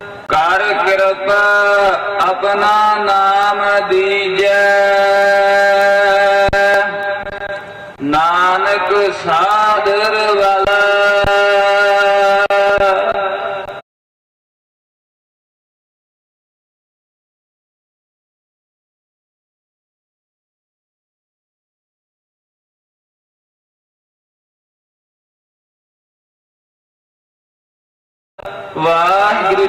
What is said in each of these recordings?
ਕਰ ਕਿਰਪਾ ਆਪਣਾ ਨਾਮ ਦੀਜੈ। ਨਾਨਕ ਸਾਦਰ ਵਾਲਾ। ਵਾਹਿਗੁਰੂ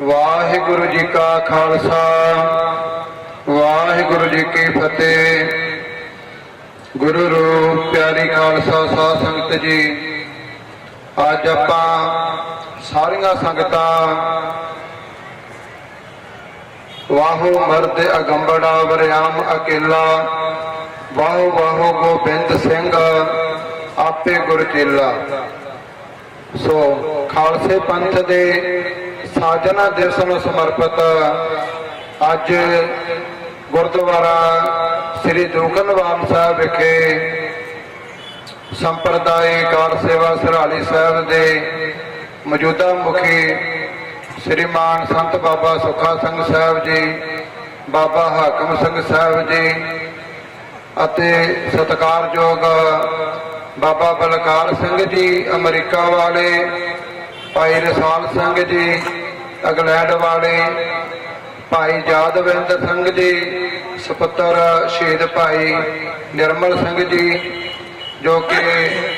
ਵਾਹਿਗੁਰੂ ਜੀ ਕਾ ਖਾਲਸਾ, ਵਾਹਿਗੁਰੂ ਜੀ ਕੀ ਫਤਿਹ। ਗੁਰੂ ਰੂਪ ਪਿਆਰੀ ਖਾਲਸਾ ਸਾਧ ਸੰਗਤ ਜੀ, ਅੱਜ ਆਪਾਂ ਸਾਰੀਆਂ ਸੰਗਤਾਂ ਵਾਹੋ ਮਰਦ ਅਗੰਬੜਾ ਵਰਿਆਮ ਅਕੇਲਾ, ਵਾਹੋ ਵਾਹੋ ਗੋਬਿੰਦ ਸਿੰਘ ਆਪੇ ਗੁਰ ਚੇਲਾ। ਸੋ ਖਾਲਸੇ ਪੰਥ ਦੇ ਸਾਜਨਾ ਦਿਵਸ ਨੂੰ ਸਮਰਪਿਤ ਅੱਜ ਗੁਰਦੁਆਰਾ ਸ੍ਰੀ ਦੂਖਨਵਾਲ ਸਾਹਿਬ ਵਿਖੇ ਸੰਪਰਦਾਇ ਕਾਰ ਸੇਵਾ ਸਰਹਾਲੀ ਸਾਹਿਬ ਦੇ ਮੌਜੂਦਾ ਮੁਖੀ ਸ੍ਰੀਮਾਨ ਸੰਤ ਬਾਬਾ ਸੁਖਾ ਸਿੰਘ ਸਾਹਿਬ ਜੀ, ਬਾਬਾ ਹਾਕਮ ਸਿੰਘ ਸਾਹਿਬ ਜੀ ਅਤੇ ਸਤਿਕਾਰਯੋਗ ਬਾਬਾ ਬਲਕਾਰ ਸਿੰਘ ਜੀ, ਅਮਰੀਕਾ ਵਾਲੇ ਭਾਈ ਰਸਾਲ ਸਿੰਘ ਜੀ ਇੰਗਲੈਂਡ ਵਾਲੇ ਭਾਈ ਜਾਦਵਿੰਦ ਸਿੰਘ ਜੀ, ਸੁਪੁੱਤਰ ਸ਼ਹੀਦ ਭਾਈ ਨਿਰਮਲ ਸਿੰਘ ਜੀ, ਜੋ ਕਿ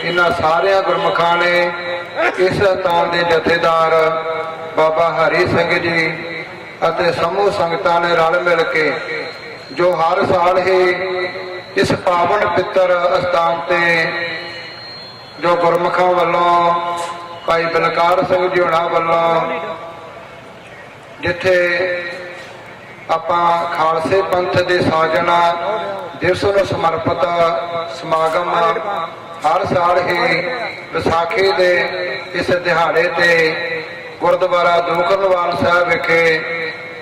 ਇਹਨਾਂ ਸਾਰਿਆਂ ਗੁਰਮੁਖਾਂ ਨੇ ਇਸ ਸਥਾਨ ਦੇ ਜਥੇਦਾਰ ਬਾਬਾ ਹਰੀ ਸਿੰਘ ਜੀ ਅਤੇ ਸਮੂਹ ਸੰਗਤਾਂ ਨੇ ਰਲ ਮਿਲ ਕੇ ਜੋ ਹਰ ਸਾਲ ਹੀ ਇਸ ਪਾਵਨ ਪਿੱਤਰ ਅਸਥਾਨ ਤੇ ਜੋ ਗੁਰਮੁਖਾਂ ਵੱਲੋਂ ਭਾਈ ਬਲਕਾਰ ਸਿੰਘ ਜੀ ਹੋਣਾ ਵੱਲੋਂ ਜਿੱਥੇ ਆਪਾਂ ਖਾਲਸੇ ਪੰਥ ਦੇ ਸਾਜਣਾ ਦਿਵਸ ਨੂੰ ਸਮਰਪਿਤ ਸਮਾਗਮ ਹਰ ਸਾਲ ਹੀ ਵਿਸਾਖੀ ਦੇ ਇਸ ਦਿਹਾੜੇ ਤੇ ਗੁਰਦੁਆਰਾ ਦੂਖਨਵਾਲ ਸਾਹਿਬ ਵਿਖੇ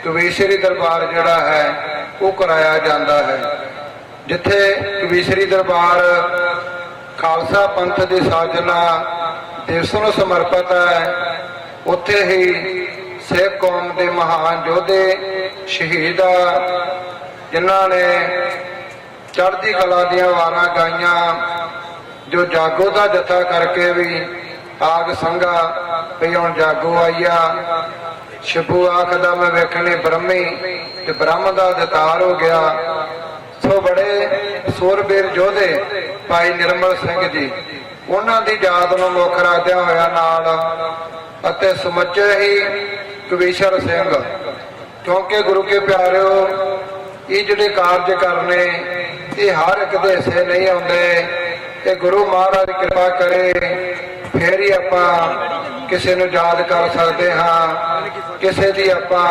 ਕਵੀਸ਼ਰੀ ਦਰਬਾਰ ਜਿਹੜਾ ਹੈ, ਉਹ ਕਰਾਇਆ ਜਾਂਦਾ ਹੈ। ਜਿੱਥੇ ਕਵੀਸ਼ਰੀ ਦਰਬਾਰ ਖਾਲਸਾ ਪੰਥ ਦੇ ਸਾਜਨਾ ਦਿਵਸ ਨੂੰ ਸਮਰਪਿਤ ਹੈ, ਉੱਥੇ ਹੀ ਸਿੱਖ ਕੌਮ ਦੇ ਮਹਾਨ ਯੋਧੇ, ਸ਼ਹੀਦ ਆ, ਜਿਨ੍ਹਾਂ ਨੇ ਚੜ੍ਹਦੀ ਕਲਾ ਦੀਆਂ ਵਾਰਾਂ ਗਾਈਆਂ, ਜੋ ਜਾਗੋ ਦਾ ਜਥਾ ਕਰਕੇ ਵੀ ਆਗ ਸੰਗਾ ਵੀ ਹੁਣ ਜਾਗੋ ਆਈਆ ਸ਼ਿਬੂ ਆਖਦਾ ਮੈਂ ਵੇਖਣੇ ਬ੍ਰਹਮੀ ਤੇ ਬ੍ਰਹਮ ਦਾ ਦਤਾਰ ਹੋ ਗਿਆ। ਸੋ ਬੜੇ ਸੂਰਬੀਰ ਯੋਧੇ ਭਾਈ ਨਿਰਮਲ ਸਿੰਘ ਜੀ, ਉਹਨਾਂ ਦੀ ਯਾਦ ਨੂੰ ਮੁੱਖ ਰੱਖਦਿਆਂ ਹੋਇਆ ਨਾਲ ਅਤੇ ਸਮੁੱਚੇ ਹੀ ਕਵੀਸ਼ਰ ਸਿੰਘ, ਕਿਉਂਕਿ ਗੁਰੂ ਕੇ ਪਿਆਰਿਓ, ਇਹ ਜਿਹੜੇ ਕਾਰਜ ਕਰਨੇ, ਇਹ ਹਰ ਇੱਕ ਦੇ ਹਿੱਸੇ ਨਹੀਂ ਆਉਂਦੇ। ਤੇ ਗੁਰੂ ਮਹਾਰਾਜ ਕਿਰਪਾ ਕਰੇ, ਫੇਰ ਹੀ ਆਪਾਂ ਕਿਸੇ ਨੂੰ ਯਾਦ ਕਰ ਸਕਦੇ ਹਾਂ, ਕਿਸੇ ਦੀ ਆਪਾਂ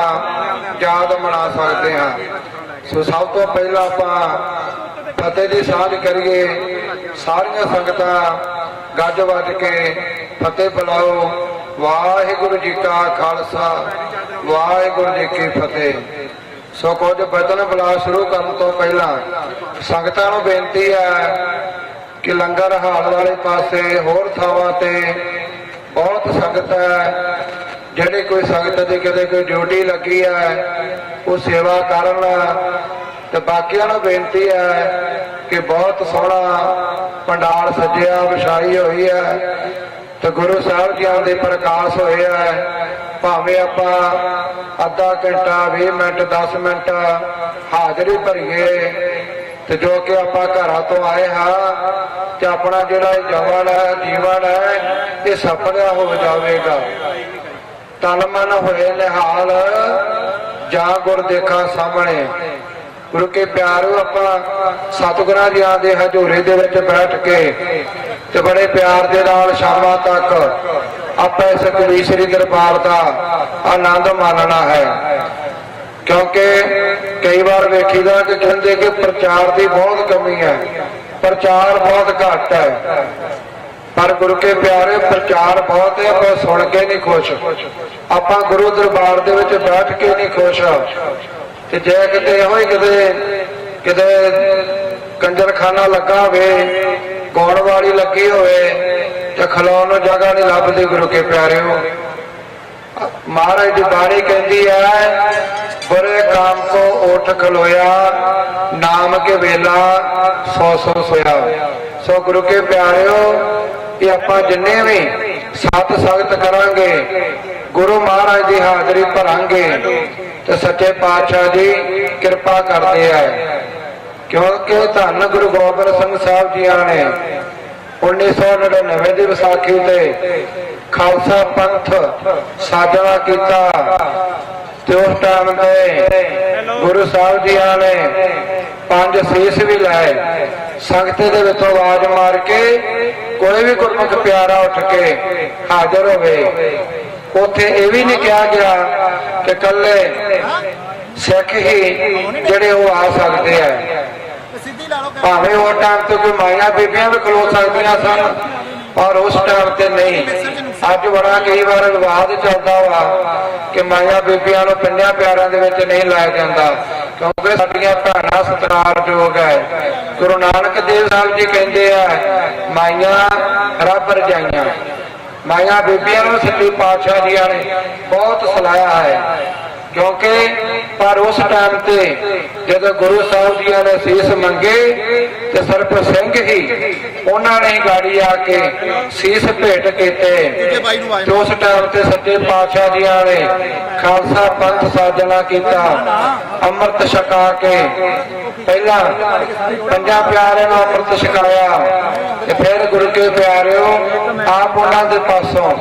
ਯਾਦ ਮਨਾ ਸਕਦੇ ਹਾਂ। ਸੋ ਸਭ ਤੋਂ ਪਹਿਲਾਂ ਆਪਾਂ ਫਤਿਹ ਦੀ ਸਾਂਝ ਕਰੀਏ। ਸਾਰੀਆਂ ਸੰਗਤਾਂ ਗੱਜ ਵੱਜ ਕੇ ਫਤਿਹ ਬੁਲਾਓ। ਵਾਹਿਗੁਰੂ ਜੀ ਕਾ ਖਾਲਸਾ, ਵਾਹਿਗੁਰੂ ਜੀ ਕੀ ਫਤਿਹ। ਸੋ ਕੁਝ ਬਚਨ ਬੁਲਾ ਸ਼ੁਰੂ ਕਰਨ ਤੋਂ ਪਹਿਲਾਂ, ਸੰਗਤਾਂ ਨੂੰ ਬੇਨਤੀ ਹੈ ਕਿ ਲੰਗਰ ਹਾਲ ਵਾਲੇ ਪਾਸੇ ਹੋਰ ਥਾਵਾਂ ਤੇ ਬਹੁਤ ਸੰਗਤ ਹੈ। ਜਿਹੜੇ ਕੋਈ ਸੰਗਤ ਦੀ ਕਿਤੇ ਕੋਈ ਡਿਊਟੀ ਲੱਗੀ ਹੈ, ਉਹ ਸੇਵਾ ਕਰਨ। ਤੇ ਬਾਕੀਆਂ ਨੂੰ ਬੇਨਤੀ ਹੈ ਕਿ ਬਹੁਤ ਸੋਹਣਾ ਪੰਡਾਲ ਸਜਿਆ, ਵਿਛਾਈ ਹੋਈ ਹੈ। ਤੇ ਗੁਰੂ ਸਾਹਿਬ ਜੀਆਂ ਦੇ ਪ੍ਰਕਾਸ਼ ਹੋਏ ਹੈ ਭਾਵੇਂ ਆਪਾਂ ਅੱਧਾ ਘੰਟਾ 20 ਮਿੰਟ 10 ਮਿੰਟ ਹਾਜ਼ਰੀ ਭਰੀਏ, ਤੇ ਜੋ ਕਿ ਆਪਾਂ ਘਰਾਂ ਤੋਂ ਆਏ ਹਾਂ, ਤੇ ਆਪਣਾ ਜਿਹੜਾ ਜਵਨ ਹੈ, ਜੀਵਨ ਹੈ, ਇਹ ਸਫਲਿਆ ਹੋ ਜਾਵੇਗਾ। ਤਨ ਮਨ ਹੋਏ ਨਿਹਾਲ, ਜਾਂ ਗੁਰ ਦੇਖਾ ਸਾਹਮਣੇ। ਗੁਰੂ ਕੇ ਪਿਆਰੋ ਆਪਾਂ ਸਤਿਗੁਰਾਂ ਜੀਆਂ ਦੇ ਹਜ਼ੂਰੇ ਦੇ ਵਿੱਚ ਬੈਠ ਕੇ ਤੇ ਬੜੇ ਪਿਆਰ ਦੇ ਨਾਲ ਸ਼ਾਮਾਂ ਤੱਕ ਆਪਾਂ ਇਸ ਕਵੀਸ਼ਰੀ ਦਰਬਾਰ ਦਾ ਆਨੰਦ ਮਾਣਨਾ ਹੈ। ਕਿਉਂਕਿ ਕਈ ਵਾਰ ਵੇਖੀਦਾ ਕਿ ਕਹਿੰਦੇ ਕਿ ਪ੍ਰਚਾਰ ਦੀ ਬਹੁਤ ਕਮੀ ਹੈ, ਪ੍ਰਚਾਰ ਬਹੁਤ ਘੱਟ ਹੈ। ਪਰ ਗੁਰੂ ਕੇ ਪਿਆਰੇ, ਪ੍ਰਚਾਰ ਬਹੁਤ ਹੈ ਪਰ ਸੁਣ ਕੇ ਨਹੀਂ ਖੁਸ਼। ਆਪਾਂ ਗੁਰੂ ਦਰਬਾਰ ਦੇ ਵਿੱਚ ਬੈਠ ਕੇ ਨਹੀਂ ਖੁਸ਼। ਤੇ ਜੇ ਕਿਤੇ ਇਹੋ ਹੀ ਕਿਤੇ ਕਿਤੇ ਕੰਜਰਖਾਨਾ ਲੱਗਾ ਹੋਵੇ ਗਾਉਣ ਵਾਲੀ ਲੱਗੀ ਹੋਵੇ ਤੇ ਖਲੋਣ ਨੂੰ ਜਗ੍ਹਾ ਨਹੀਂ ਲੱਭਦੀ ਗੁਰੂ ਕੇ ਪਿਆਰਿਓ। ਮਹਾਰਾਜ ਦੀ ਬਾਣੀ ਕਹਿੰਦੀ ਹੈ, ਬੁਰੇ ਕਾਮ ਕੋ ਉਠ ਖਲੋਇਆ, ਨਾਮ ਕੇ ਵੇਲਾ ਸੋ ਸੋ ਸੋਇਆ। ਸੋ ਗੁਰੂ ਕੇ ਪਿਆਰਿਓ, ਇਹ ਆਪਾਂ ਜਿੰਨੇ ਵੀ ਸਤ ਸੰਗਤ ਕਰਾਂਗੇ, ਗੁਰੂ ਮਹਾਰਾਜ ਦੀ ਹਾਜ਼ਰੀ ਭਰਾਂਗੇ, ਤੇ ਸੱਚੇ ਪਾਤਸ਼ਾਹ ਜੀ ਕਿਰਪਾ ਕਰਦੇ ਆ। ਕਿਉਂਕਿ ਧੰਨ ਗੁਰੂ ਗੋਬਿੰਦ ਸਿੰਘ ਸਾਹਿਬ ਜੀਆਂ ਨੇ 1999 ਦੀ ਵਿਸਾਖੀ ਤੇ ਖਾਲਸਾ ਪੰਥ ਸਾਜਣਾ ਕੀਤਾ ਤੇ ਉਸ ਟਾਈਮ ਤੇ ਗੁਰੂ ਸਾਹਿਬ ਜੀਆਂ ਨੇ ਪੰਜ ਸੀਸ ਵੀ ਲਾਏ। ਸੰਗਤ ਦੇ ਵਿੱਚੋਂ ਆਵਾਜ਼ ਮਾਰ ਕੇ ਕੋਈ ਵੀ ਗੁਰਮੁਖ ਪਿਆਰਾ ਉੱਠ ਕੇ ਹਾਜ਼ਰ ਹੋਵੇ। ਉੱਥੇ ਇਹ ਵੀ ਨਹੀਂ ਕਿਹਾ ਗਿਆ ਕਿ ਕੱਲੇ ਸਿੱਖ ਹੀ ਜਿਹੜੇ ਉਹ ਆ ਸਕਦੇ ਆ। ਭਾਵੇਂ ਉਹ ਟਾਈਮ ਤੇ ਕੋਈ ਮਾਈਆਂ ਬੀਬੀਆਂ ਵੀ ਖਲੋ ਸਕਦੀਆਂ ਸਨ, ਪਰ ਉਸ ਟਾਈਮ ਤੇ ਨਹੀਂ। ਅੱਜ ਬੜਾ ਕਈ ਵਾਰ ਵਿਵਾਦ ਚੱਲਦਾ ਵਾ ਕਿ ਮਾਈਆਂ ਬੀਬੀਆਂ ਨੂੰ ਪਿੰਡਾਂ ਪਿਆਰਾਂ ਦੇ ਵਿੱਚ ਨਹੀਂ ਲਾਇਆ ਜਾਂਦਾ, ਕਿਉਂਕਿ ਸਾਡੀਆਂ ਭੈਣਾਂ ਸਤਿਕਾਰਯੋਗ ਹੈ। ਗੁਰੂ ਨਾਨਕ ਦੇਵ ਸਾਹਿਬ ਜੀ ਕਹਿੰਦੇ ਆ, ਮਾਈਆਂ ਰੱਬ ਰਜਾਈਆਂ। ਮਾਈਆਂ ਬੀਬੀਆਂ ਨੂੰ ਸੱਚੇ ਪਾਤਸ਼ਾਹ ਜੀਆਂ ਨੇ ਬਹੁਤ ਸਲਾਇਆ ਹੈ। ਕਿਉਂਕਿ ਪਰ ਉਸ ਟਾਈਮ ਤੇ ਜਦੋਂ ਗੁਰੂ ਸਾਹਿਬ ਜੀਆਂ ਨੇ ਸੀਸ ਮੰਗੇ ਤੇ ਸਰਪ ਸਿੰਘ ਹੀ ਉਹਨਾਂ ਨੇ ਗਾੜੀ ਆ ਕੇ ਸੀਸ ਭੇਟ ਕੀਤੇ ਤੇ ਉਸ ਟਾਈਮ ਤੇ ਸੱਚੇ ਪਾਤਸ਼ਾਹ ਜੀਆਂ ਨੇ ਖਾਲਸਾ ਪੰਥ ਸਾਜਣਾ ਕੀਤਾ, ਅੰਮ੍ਰਿਤ ਛਕਾ ਕੇ ਪਹਿਲਾਂ ਪੰਜਾਂ ਪਿਆਰਿਆਂ ਨੂੰ ਅੰਮ੍ਰਿਤ ਛਕਾਇਆ ਤੇ ਫਿਰ ਗੁਰੂ ਕੇ ਪਿਆਰਿਓ, ਆਪ ਉਹਨਾਂ ਦੇ ਪਾਸੋਂ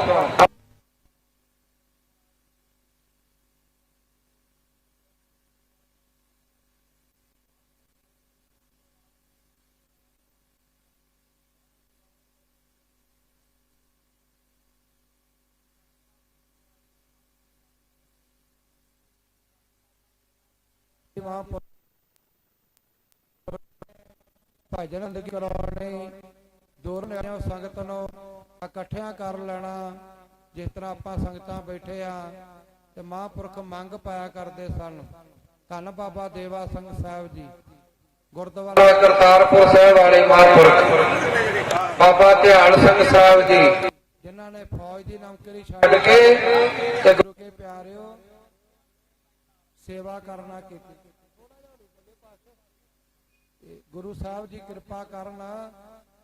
ਭਜਨ ਅੰਦਰ ਕਰਾਉਣੇ ਦੂਰ ਨਿਆਣਿਆਂ ਸੰਗਤ ਨੂੰ ਇਕੱਠਿਆਂ ਕਰ ਲੈਣਾ। ਜਿਸ ਤਰ੍ਹਾਂ ਆਪਾਂ ਸੰਗਤਾਂ ਬੈਠੇ ਆ ਤੇ ਮਹਾਂਪੁਰਖ ਮੰਗ ਪਾਇਆ ਕਰਦੇ ਸਨ। ਧੰਨ ਬਾਬਾ ਦੇਵਾ ਸਿੰਘ ਸਾਹਿਬ ਜੀ। ਗੁਰਦੁਆਰਾ ਕਰਤਾਰਪੁਰ ਸਾਹਿਬ ਵਾਲੇ ਮਹਾਂਪੁਰਖ। ਬਾਬਾ ਧਿਆਨ ਸਿੰਘ ਸਾਹਿਬ ਜੀ। ਜਿਨ੍ਹਾਂ ਨੇ ਫੌਜ ਦੀ ਨੌਕਰੀ ਛੱਡ ਕੇ ਤੇ ਗੁਰੂ ਕੇ ਪਿਆਰਿਓ ਸੇਵਾ ਕਰਨਾ ਕੀਤੀ ਤੇ ਗੁਰੂ ਸਾਹਿਬ ਜੀ ਕਿਰਪਾ ਕਰਨ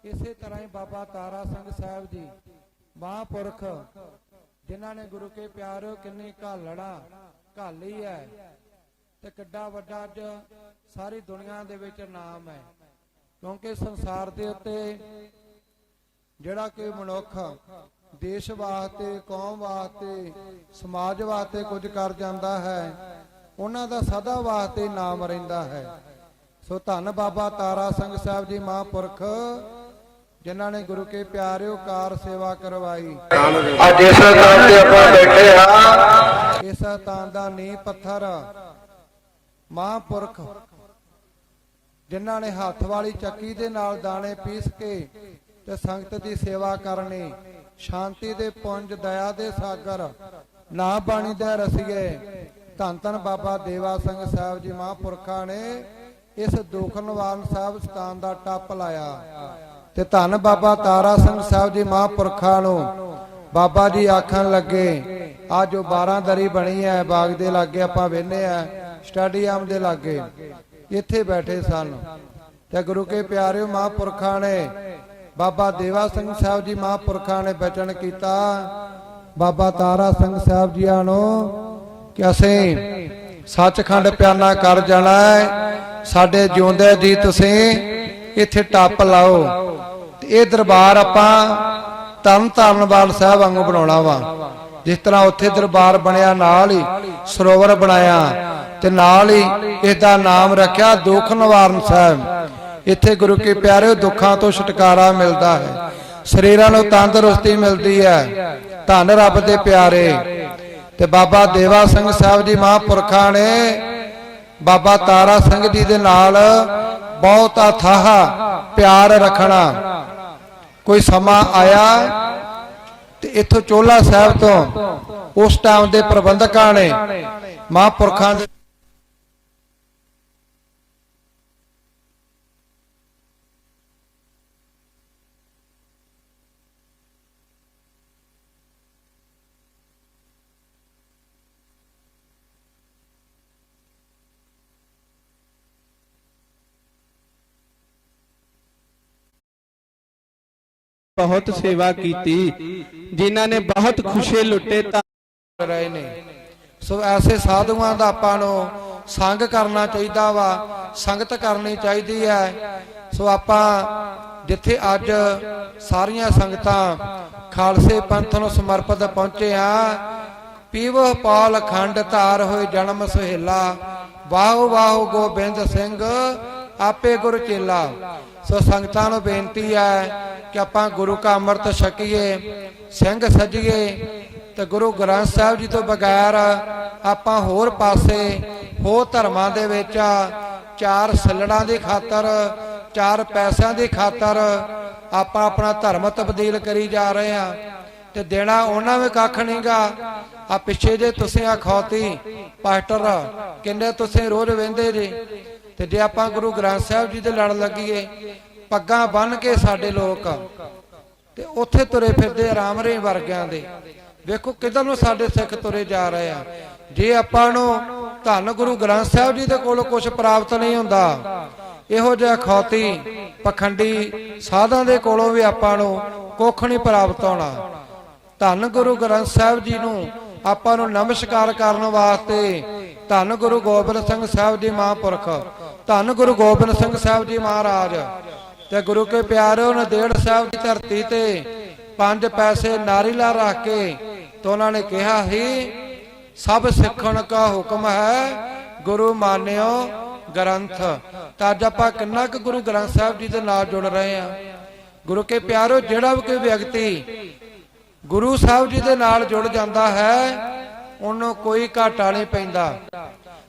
ਇਸੇ ਤਰ੍ਹਾਂ ਹੀ ਬਾਬਾ ਤਾਰਾ ਸਿੰਘ ਸਾਹਿਬ ਜੀ, ਮਹਾਂਪੁਰਖ, ਜਿਨ੍ਹਾਂ ਨੇ ਗੁਰੂ ਕੇ ਪਿਆਰਿਓ ਕਿੰਨੀ ਘਾਲਣਾ, ਘਾਲੀ ਹੈ ਤੇ ਕਿੱਡਾ ਵੱਡਾ ਅੱਜ ਸਾਰੀ ਦੁਨੀਆ ਦੇ ਵਿੱਚ ਨਾਮ ਹੈ। ਕਿਉਂਕਿ ਸੰਸਾਰ ਦੇ ਉੱਤੇ ਜਿਹੜਾ ਕਿ ਮਨੁੱਖ ਦੇਸ਼ ਵਾਸਤੇ, ਕੌਮ ਵਾਸਤੇ, ਸਮਾਜ ਵਾਸਤੇ ਕੁਝ ਕਰ ਜਾਂਦਾ ਹੈ ਉਹਨਾਂ ਦਾ ਸਦਾ ਵਾਸਤੇ ਨਾਮ ਰਹਿੰਦਾ ਹੈ। ਸੋ ਧੰਨ ਬਾਬਾ ਤਾਰਾ ਸਿੰਘ ਸਾਹਿਬ ਜੀ ਮਹਾਂਪੁਰਖ ਜਿਨ੍ਹਾਂ ਨੇ ਗੁਰੂ ਕੇ ਪਿਆਰਿਓ ਕਾਰ ਸੇਵਾ ਕਰਵਾਈ। ਅੱਜ ਇਸ ਨਾਮ ਤੇ ਆਪਾਂ ਬੈਠੇ ਹਾਂ। ਇਸ ਸਥਾਨ ਦਾ ਨੀਂਹ ਪੱਥਰ ਮਹਾਂਪੁਰਖ ਜਿਨ੍ਹਾਂ ਨੇ ਹੱਥ ਵਾਲੀ ਚੱਕੀ ਦੇ ਨਾਲ ਦਾਣੇ ਪੀਸ ਕੇ ਤੇ ਸੰਗਤ ਦੀ ਸੇਵਾ ਕਰਨੀ ਸ਼ਾਂਤੀ ਦੇ ਪੁੰਜ ਦਇਆ ਦੇ ਸਾਗਰ ਨਾ ਬਾਣੀ ਦੇ ਰਸੀਏ। ਧੰਨ ਧੰਨ ਬਾਬਾ ਦੇਵਾ ਸਿੰਘ ਸਾਹਿਬ ਜੀ ਮਹਾਂਪੁਰਖਾਂ ਨੇ ਇਸ ਦੁਖ ਸਾਹਿਬ ਸਥਾਨ ਦਾ ਟੱਪ ਲਾਇਆ। ਤੇ ਧੰਨ ਬਾਬਾ ਤਾਰਾ ਸਿੰਘ ਸਾਹਿਬ ਜੀ ਮਹਾਂਪੁਰਖਾਂ ਨੂੰ ਬਾਬਾ ਜੀ ਆਖਣ ਲੱਗੇ ਆ ਜੋ 12 ਦਰੀ ਬਣੀ ਹੈ ਬਾਗ ਦੇ ਲਾਗੇ ਆਪਾਂ ਵੇਨੇ ਆ ਸਟੇਡੀਅਮ ਦੇ ਲਾਗੇ, ਇੱਥੇ ਬੈਠੇ ਸਨ। ਤੇ ਗੁਰੂ ਕੇ ਪਿਆਰਿਓ ਮਹਾਂਪੁਰਖਾਂ ਨੇ ਬਾਬਾ ਦੇਵਾ ਸਿੰਘ ਸਾਹਿਬ ਜੀ ਮਹਾਂਪੁਰਖਾਂ ਨੇ ਬਚਨ ਕੀਤਾ। ਬਾਬਾ ਤਾਰਾ ਸਿੰਘ ਸਾਹਿਬ ਜੀਆਂ ਨੂੰ ਕਿ ਅਸੀਂ ਸੱਚਖੰਡ ਪਿਆਨਾ ਕਰ ਜਾਣਾ ਹੈ। ਸਾਡੇ ਜਿਉਂਦੇ ਜੀ ਤੁਸੀਂ ਇੱਥੇ ਟੱਪ ਲਾਓ। ਇਹ ਦਰਬਾਰ ਆਪਾਂ ਤਨ ਧਰਨਵਾਲ ਸਾਹਿਬ ਵਾਂਗੂ ਬਣਾਉਣਾ ਵਾ। ਜਿਸ ਤਰ੍ਹਾਂ ਉੱਥੇ ਦਰਬਾਰ ਬਣਿਆ, ਨਾਲ ਹੀ ਸਰੋਵਰ ਬਣਾਇਆ ਤੇ ਨਾਲ ਹੀ ਇਸ ਦਾ ਨਾਮ ਰੱਖਿਆ ਦੁੱਖ ਨਿਵਾਰਨ ਸਾਹਿਬ। ਇੱਥੇ ਗੁਰੂ ਕੇ ਪਿਆਰਿਓ ਦੁੱਖਾਂ ਤੋਂ ਛੁਟਕਾਰਾ ਮਿਲਦਾ ਹੈ। ਸਰੀਰਾਂ ਨੂੰ ਤੰਦਰੁਸਤੀ ਮਿਲਦੀ ਹੈ। ਧੰਨ ਰੱਬ ਦੇ ਪਿਆਰੇ। ਤੇ ਬਾਬਾ ਦੇਵਾ ਸਿੰਘ ਸਾਹਿਬ ਜੀ ਮਹਾਂਪੁਰਖਾਂ ਨੇ ਬਾਬਾ ਤਾਰਾ ਸਿੰਘ ਜੀ ਦੇ ਨਾਲ ਬਹੁਤ ਅਥਾਹ ਪਿਆਰ ਰੱਖਣਾ। ਕੋਈ ਸਮਾਂ ਆਇਆ ਤੇ ਇੱਥੋਂ ਚੋਲਾ ਸਾਹਿਬ ਤੋਂ ਉਸ ਟਾਈਮ ਦੇ ਪ੍ਰਬੰਧਕਾਂ ਨੇ ਮਹਾਂਪੁਰਖਾਂ ਦੇ ਬਹੁਤ ਸੇਵਾ ਕੀਤੀ। ਜਿਨ੍ਹਾਂ ਨੇ ਬਹੁਤ ਖੁਸ਼ੇ ਲੁੱਟੇ ਤਾਂ ਰਹੇ ਨੇ। ਸੋ ਐਸੇ ਸਾਧੂਆਂ ਦਾ ਆਪਾਂ ਨੂੰ ਸੰਗ ਕਰਨਾ ਚਾਹੀਦਾ ਵਾ। ਸੰਗਤ ਕਰਨੀ ਚਾਹੀਦੀ ਹੈ। ਸੋ ਆਪਾਂ ਜਿੱਥੇ ਅੱਜ ਸਾਰੀਆਂ ਸੰਗਤਾਂ ਖਾਲਸੇ ਪੰਥ ਨੂੰ ਸਮਰਪਿਤ ਪਹੁੰਚੇ ਆ ਪੀਵੋ ਪਾਲ ਖੰਡ ਧਾਰ ਹੋਏ ਜਨਮ ਸੁਹੇਲਾ। ਵਾਹੋ ਵਾਹੋ ਗੋਬਿੰਦ ਸਿੰਘ, ਆਪੇ ਗੁਰ ਚੇਲਾ। ਸੋ ਸੰਗਤਾਂ ਨੂੰ ਬੇਨਤੀ ਹੈ ਕਿ ਆਪਾਂ ਗੁਰੂ ਕਾ ਅੰਮ੍ਰਿਤ ਛਕੀਏ, ਸਿੰਘ ਸਜੀਏ ਤੇ ਗੁਰੂ ਗ੍ਰੰਥ ਸਾਹਿਬ ਜੀ ਤੋਂ ਬਗੈਰ ਆਪਾਂ ਹੋਰ ਪਾਸੇ, ਹੋਰ ਧਰਮਾਂ ਦੇ ਵਿੱਚ ਚਾਰ ਸੱਲੜਾਂ ਦੀ ਖਾਤਰ, ਚਾਰ ਪੈਸਿਆਂ ਦੀ ਖਾਤਰ ਆਪਾਂ ਆਪਣਾ ਧਰਮ ਤਬਦੀਲ ਕਰੀ ਜਾ ਰਹੇ ਹਾਂ ਤੇ ਦੇਣਾ ਉਹਨਾਂ ਵੀ ਕੱਖ ਨਹੀਂਗਾ। ਆ ਪਿੱਛੇ ਜੇ ਤੁਸੀਂ ਆ ਖੌਤੀ ਪਾਸਟਰ, ਕਿੰਨੇ ਤੁਸੀਂ ਰੋਜ਼ ਵਹਿੰਦੇ ਜੇ? ਤੇ ਜੇ ਆਪਾਂ ਗੁਰੂ ਗ੍ਰੰਥ ਸਾਹਿਬ ਜੀ ਦੇ ਲੜ ਲੱਗੀਏ, ਪੱਗਾਂ ਬੰਨ ਕੇ ਸਾਡੇ ਲੋਕ ਤੇ ਉੱਥੇ ਤੁਰੇ ਫਿਰਦੇ ਆਰਾਮ ਰੇ ਵਰਗਿਆਂ ਦੇ। ਵੇਖੋ ਕਿੱਧਰ ਨੂੰ ਸਾਡੇ ਸਿੱਖ ਤੁਰੇ ਜਾ ਰਹੇ ਆ। ਜੇ ਆਪਾਂ ਨੂੰ ਧੰਨ ਗੁਰੂ ਗ੍ਰੰਥ ਸਾਹਿਬ ਜੀ ਦੇ ਕੋਲੋਂ ਕੁਝ ਪ੍ਰਾਪਤ ਨਹੀਂ ਹੁੰਦਾ, ਇਹੋ ਜਿਹਾ ਖੌਤੀ, ਪਖੰਡੀ ਸਾਧਾਂ ਦੇ ਕੋਲੋਂ ਵੀ ਆਪਾਂ ਨੂੰ ਕੁੱਖ ਨਹੀਂ ਪ੍ਰਾਪਤ ਹੋਣਾ। ਧੰਨ ਗੁਰੂ ਗ੍ਰੰਥ ਸਾਹਿਬ ਜੀ ਨੂੰ ਆਪਾਂ ਨੂੰ ਨਮਸਕਾਰ ਕਰਨ ਵਾਸਤੇ ਧੰਨ ਗੁਰੂ ਗੋਬਿੰਦ ਸਿੰਘ ਸਾਹਿਬ ਜੀ ਮਹਾਂਪੁਰਖ ਧੰਨ ਗੁਰੂ ਗੋਬਿੰਦ ਸਿੰਘ ਸਾਹਿਬ ਜੀ ਮਹਾਰਾਜ ਤੇ ਗੁਰੂ ਕੇ ਪਿਆਰਿਓ ਨਦੇੜ ਸਾਹਿਬ ਦੀ ਧਰਤੀ ਤੇ ਪੰਜ ਪੈਸੇ ਨਾਰੀਲਾ ਰੱਖ ਕੇ ਤੇ ਉਹਨਾਂ ਨੇ ਕਿਹਾ ਸੀ ਸਭ ਸਿੱਖਣ ਦਾ ਹੁਕਮ ਹੈ ਗੁਰੂ ਮਾਨਿਓ ਗ੍ਰੰਥ। ਤਾਂ ਅੱਜ ਆਪਾਂ ਕਿੰਨਾ ਕੁ ਗੁਰੂ ਗ੍ਰੰਥ ਸਾਹਿਬ ਜੀ ਦੇ ਨਾਲ ਜੁੜ ਰਹੇ ਆ ਗੁਰੂ ਕੇ ਪਿਆਰਿਓ ਜਿਹੜਾ ਵੀ ਕੋਈ ਵਿਅਕਤੀ ਗੁਰੂ ਸਾਹਿਬ ਜੀ ਦੇ ਨਾਲ ਜੁੜ ਜਾਂਦਾ ਹੈ, ਉਹਨੂੰ ਕੋਈ ਘਾਟਾ ਨਹੀਂ ਪੈਂਦਾ।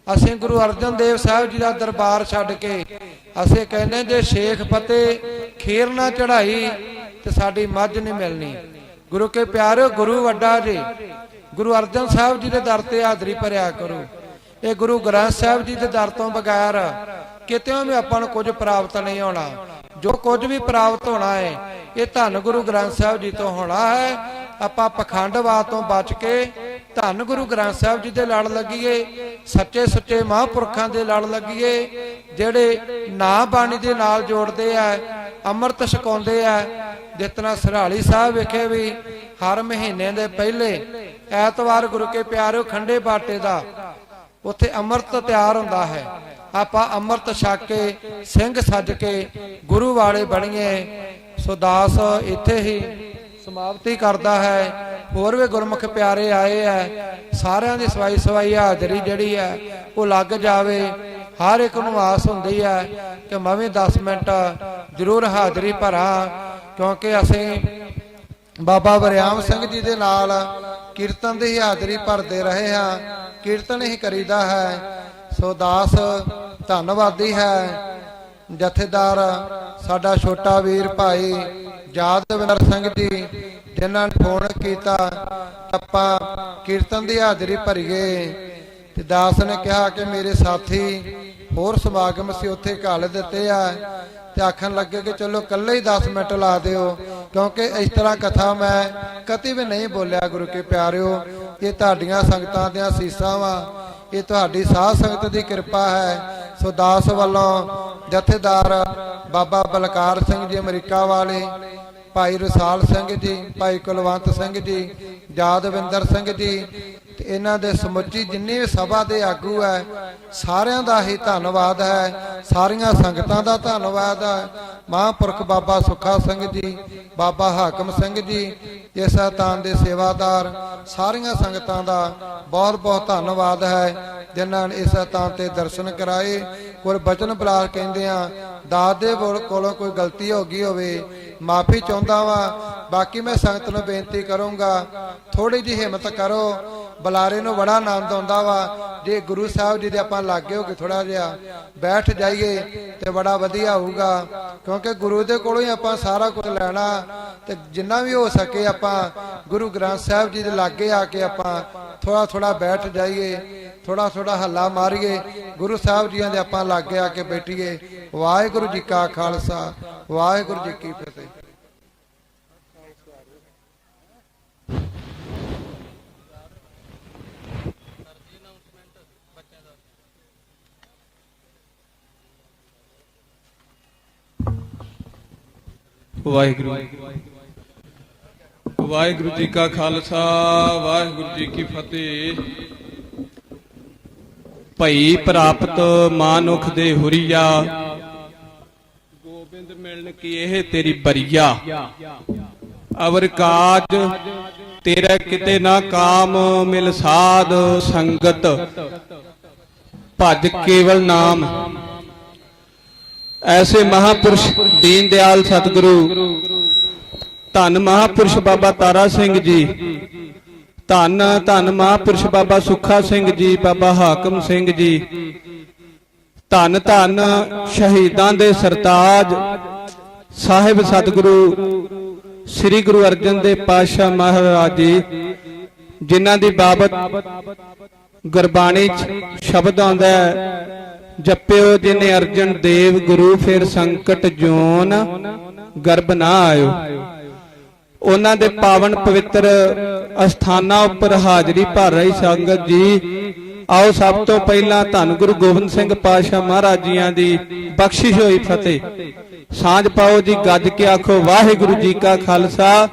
ਅਸੀਂ ਗੁਰੂ ਅਰਜਨ ਦੇਵ ਸਾਹਿਬ ਜੀ ਦਾ ਦਰਬਾਰ ਛੱਡ ਕੇ ਅਸੀਂ ਕਹਿੰਦੇ ਜੇ ਸ਼ੇਖ ਫਤਿਹ ਖੀਰ ਨਾ ਚੜਾਈ ਤੇ ਸਾਡੀ ਮੱਝ ਨਹੀਂ ਮਿਲਣੀ। ਗੁਰੂ ਕੇ ਪਿਆਰਿਓ, ਗੁਰੂ ਵੱਡਾ ਜੀ। ਗੁਰੂ ਅਰਜਨ ਸਾਹਿਬ ਜੀ ਦੇ ਦਰ ਤੇ ਹਾਜ਼ਰੀ ਭਰਿਆ ਕਰੋ। ਇਹ ਗੁਰੂ ਗ੍ਰੰਥ ਸਾਹਿਬ ਜੀ ਦੇ ਦਰ ਤੋਂ ਬਗੈਰ ਕਿਤੇ ਵੀ ਆਪਾਂ ਨੂੰ ਕੁਝ ਪ੍ਰਾਪਤ ਨਹੀਂ ਹੋਣਾ। ਜੋ ਕੁਝ ਵੀ ਪ੍ਰਾਪਤ ਹੋਣਾ ਹੈ, ਇਹ ਧੰਨ ਗੁਰੂ ਗ੍ਰੰਥ ਸਾਹਿਬ ਜੀ ਤੋਂ ਹੋਣਾ ਹੈ। ਆਪਾਂ ਪਖੰਡਵਾਦ ਤੋਂ ਬਚ ਕੇ ਧੰਨ ਗੁਰੂ ਗ੍ਰੰਥ ਸਾਹਿਬ ਜੀ ਦੇ ਲੜ ਲੱਗੀਏ, ਸੱਚੇ ਸੁੱਚੇ ਮਹਾਂਪੁਰਖਾਂ ਦੇ ਲੜ ਲੱਗੀਏ, ਜਿਹੜੇ ਨਾਂ ਬਾਣੀ ਦੇ ਨਾਲ ਜੋੜਦੇ ਆ, ਅੰਮ੍ਰਿਤ ਛਕਾਉਂਦੇ ਆ ਜਿਤਨਾ ਸਰਹਾਲੀ ਸਾਹਿਬ ਵਿਖੇ ਵੀ ਹਰ ਮਹੀਨੇ ਦੇ ਪਹਿਲੇ ਐਤਵਾਰ ਗੁਰੂ ਕੇ ਪਿਆਰਿਓ ਖੰਡੇ ਬਾਟੇ ਦਾ ਉੱਥੇ ਅੰਮ੍ਰਿਤ ਤਿਆਰ ਹੁੰਦਾ ਹੈ। ਆਪਾਂ ਅੰਮ੍ਰਿਤ ਛਕ ਕੇ, ਸਿੰਘ ਸੱਜ ਕੇ ਗੁਰੂ ਵਾਲੇ ਬਣੀਏ। ਸੋ ਦਾਸ ਇੱਥੇ ਹੀ ਸਮਾਪਤੀ ਕਰਦਾ ਹੈ। ਹੋਰ ਵੀ ਗੁਰਮੁਖ ਪਿਆਰੇ ਆਏ ਹੈ। ਸਾਰਿਆਂ ਦੀ ਸਵਾਈ ਸਵਾਈ ਹਾਜ਼ਰੀ ਜਿਹੜੀ ਹੈ, ਉਹ ਲੱਗ ਜਾਵੇ। ਹਰ ਇੱਕ ਨੂੰ ਆਸ ਹੁੰਦੀ ਹੈ ਕਿ ਮੈਂ ਵੀ 10 ਮਿੰਟ ਜ਼ਰੂਰ ਹਾਜ਼ਰੀ ਭਰਾਂ, ਕਿਉਂਕਿ ਅਸੀਂ ਬਾਬਾ ਵਰਿਆਮ ਸਿੰਘ ਜੀ ਦੇ ਨਾਲ ਕੀਰਤਨ ਦੀ ਹਾਜ਼ਰੀ ਭਰਦੇ ਰਹੇ ਹਾਂ। ਕੀਰਤਨ ਹੀ ਕਰੀਦਾ ਹੈ। ਸੋ ਦਾਸ ਧੰਨਵਾਦੀ ਹੈ। ਜਥੇਦਾਰ, ਸਾਡਾ ਛੋਟਾ ਵੀਰ ਭਾਈ ਯਾਦਵਿੰਦਰ ਸਿੰਘ ਜੀ, ਜਿਨ੍ਹਾਂ ਨੇ ਫੋਨ ਕੀਤਾ, ਆਪਾਂ ਕੀਰਤਨ ਦੀ ਹਾਜ਼ਰੀ ਭਰੀਏ। ਤੇ ਦਾਸ ਨੇ ਕਿਹਾ ਕਿ ਮੇਰੇ ਸਾਥੀ ਹੋਰ ਸਮਾਗਮ ਸੀ ਉੱਥੇ ਘੱਲ ਦਿੱਤੇ ਆ ਤੇ ਆਖਣ ਲੱਗੇ ਕਿ ਚਲੋ ਕੱਲੇ ਹੀ 10 ਮਿੰਟ ਲਾ ਦਿਓ, ਕਿਉਂਕਿ ਇਸ ਤਰ੍ਹਾਂ ਕਥਾ ਮੈਂ ਕਦੀ ਵੀ ਨਹੀਂ ਬੋਲਿਆ ਗੁਰੂ ਕੇ ਪਿਆਰਿਓ, ਇਹ ਤੁਹਾਡੀਆਂ ਸੰਗਤਾਂ ਦੀਆਂ ਸੀਸਾਂ ਵਾ, ਇਹ ਤੁਹਾਡੀ ਸਾਧ ਸੰਗਤ ਦੀ ਕਿਰਪਾ ਹੈ। ਸੋ ਦਾਸ ਵੱਲੋਂ ਜਥੇਦਾਰ ਬਾਬਾ ਬਲਕਾਰ ਸਿੰਘ ਜੀ ਅਮਰੀਕਾ ਵਾਲੇ ਭਾਈ ਰਸਾਲ ਸਿੰਘ ਜੀ, ਭਾਈ ਕੁਲਵੰਤ ਸਿੰਘ ਜੀ, ਜਾਦਵਿੰਦਰ ਸਿੰਘ ਜੀ, ਤੇ ਇਹਨਾਂ ਦੇ ਸਮੁੱਚੀ ਜਿੰਨੀ ਵੀ ਸਭਾ ਦੇ ਆਗੂ ਹੈ, ਸਾਰਿਆਂ ਦਾ ਹੀ ਧੰਨਵਾਦ ਹੈ, ਸਾਰੀਆਂ ਸੰਗਤਾਂ ਦਾ ਧੰਨਵਾਦ ਹੈ। ਮਹਾਂਪੁਰਖ ਬਾਬਾ ਸੁੱਖਾ ਸਿੰਘ ਜੀ, ਬਾਬਾ ਹਾਕਮ ਸਿੰਘ ਜੀ ਇਸ ਸਥਾਨ ਦੇ ਸੇਵਾਦਾਰ, ਸਾਰੀਆਂ ਸੰਗਤਾਂ ਦਾ ਬਹੁਤ ਬਹੁਤ ਧੰਨਵਾਦ ਹੈ, ਜਿਨ੍ਹਾਂ ਨੇ ਇਸ ਸਥਾਨ ਤੇ ਦਰਸ਼ਨ ਕਰਾਏ। ਕੋਈ ਬਚਨ ਬੁਲਾ ਕਹਿੰਦੇ ਆ ਦਾਸ ਦੇ ਬੋਲ ਕੋਲੋਂ ਕੋਈ ਗਲਤੀ ਹੋ ਗਈ ਹੋਵੇ ਮਾਫੀ ਚਾਹੁੰਦਾ ਵਾਂ। ਬਾਕੀ ਮੈਂ ਸੰਗਤ ਨੂੰ ਬੇਨਤੀ ਕਰੂੰਗਾ ਥੋੜੀ ਜਿਹੀ ਹਿੰਮਤ ਕਰੋ। ਬੁਲਾਰੇ ਨੂੰ ਬੜਾ ਆਨੰਦ ਆਉਂਦਾ ਵਾ। ਜੇ ਗੁਰੂ ਸਾਹਿਬ ਜੀ ਦੇ ਆਪਾਂ ਲਾਗੇ ਹੋ ਕੇ ਥੋੜਾ ਜਿਹਾ, ਬੈਠ ਜਾਈਏ ਤੇ ਬੜਾ ਵਧੀਆ ਹੋਊਗਾ। ਕਿਉਂਕਿ ਗੁਰੂ ਦੇ ਕੋਲੋਂ ਹੀ ਆਪਾਂ ਸਾਰਾ ਕੁਝ ਲੈਣਾ। ਤੇ ਜਿੰਨਾ ਵੀ ਹੋ ਸਕੇ ਆਪਾਂ ਗੁਰੂ ਗ੍ਰੰਥ ਸਾਹਿਬ ਜੀ ਦੇ ਲਾਗੇ ਆ ਕੇ ਆਪਾਂ ਥੋੜਾ ਥੋੜਾ ਬੈਠ ਜਾਈਏ। ਥੋੜਾ ਥੋੜਾ ਹੱਲਾ ਮਾਰੀਏ, ਗੁਰੂ ਸਾਹਿਬ ਜੀਆਂ ਦੇ ਆਪਾਂ ਲਾਗੇ ਆ ਕੇ ਬੈਠੀਏ ਵਾਹਿਗੁਰੂ ਜੀ ਕਾ ਖਾਲਸਾ, ਵਾਹਿਗੁਰੂ ਜੀ ਕੀ ਫਤਿਹ। ਵਾਹਿਗੁਰੂ। ਵਾਹਿਗੁਰੂ ਜੀ ਕਾ ਖਾਲਸਾ, ਵਾਹਿਗੁਰੂ ਜੀ ਕੀ ਫਤਿਹ। ਭਈ ਪ੍ਰਾਪਤ ਮਾਨੁਖ ਦੇ ਹੁਰੀਆ। ਗੋਬਿੰਦ ਮਿਲਣ ਕੀ ਇਹ ਤੇਰੀ ਬਰੀਆ। ਅਵਰ ਕਾਜ ਤੇਰਾ ਕਿਤੇ ਨਾ ਕਾਮ ਮਿਲ ਸਾਧ ਸੰਗਤ। ਭਜ ਕੇਵਲ ਨਾਮ। ਐਸੇ ਮਹਾਪੁਰਸ਼ ਦੀਨ ਦਿਆਲ ਸਤਿਗੁਰੂ। ਧੰਨ ਮਹਾਪੁਰਸ਼ ਬਾਬਾ ਤਾਰਾ ਸਿੰਘ ਜੀ। ਧੰਨ ਧੰਨ ਮਹਾਪੁਰਸ਼ ਬਾਬਾ ਸੁੱਖਾ ਸਿੰਘ ਜੀ, ਬਾਬਾ ਹਾਕਮ ਸਿੰਘ ਜੀ। ਧੰਨ ਧੰਨ ਸ਼ਹੀਦਾਂ ਦੇ ਸਰਤਾਜ ਸਾਹਿਬ ਸਤਿਗੁਰੂ, ਸ੍ਰੀ ਗੁਰੂ ਅਰਜਨ ਦੇਵ ਪਾਤਸ਼ਾਹ ਮਹਾਰਾਜ ਜੀ, ਜਿਨ੍ਹਾਂ ਦੀ ਬਾਬਤ ਗੁਰਬਾਣੀ ਚ ਸ਼ਬਦ ਆਉਂਦਾ ਜਪਿਓ ਜਿਨੇ ਅਰਜਨ ਦੇਵ ਗੁਰੂ ਫਿਰ ਸੰਕਟ ਜੋਨ ਗਰਬ ਨਾ ਆਇਓ। ਉਹਨਾਂ ਦੇ ਪਾਵਨ ਪਵਿੱਤਰ ਅਸਥਾਨਾਂ ਉੱਪਰ ਹਾਜ਼ਰੀ ਭਰ ਰਹੀ ਸੰਗਤ ਜੀ। ਆਓ ਸਭ ਤੋਂ ਪਹਿਲਾਂ ਧੰਨ ਗੁਰੂ ਗੋਬਿੰਦ ਸਿੰਘ ਪਾਤਸ਼ਾਹ ਮਹਾਰਾਜ ਜੀਆਂ ਦੀ ਬਖਸ਼ਿਸ਼ ਹੋਈ ਫਤਿਹ। ਸਾਂਝ ਪਾਓ ਜੀ, ਗੱਜ ਕੇ ਆਖੋ, ਵਾਹਿਗੁਰੂ ਜੀ ਕਾ ਖਾਲਸਾ।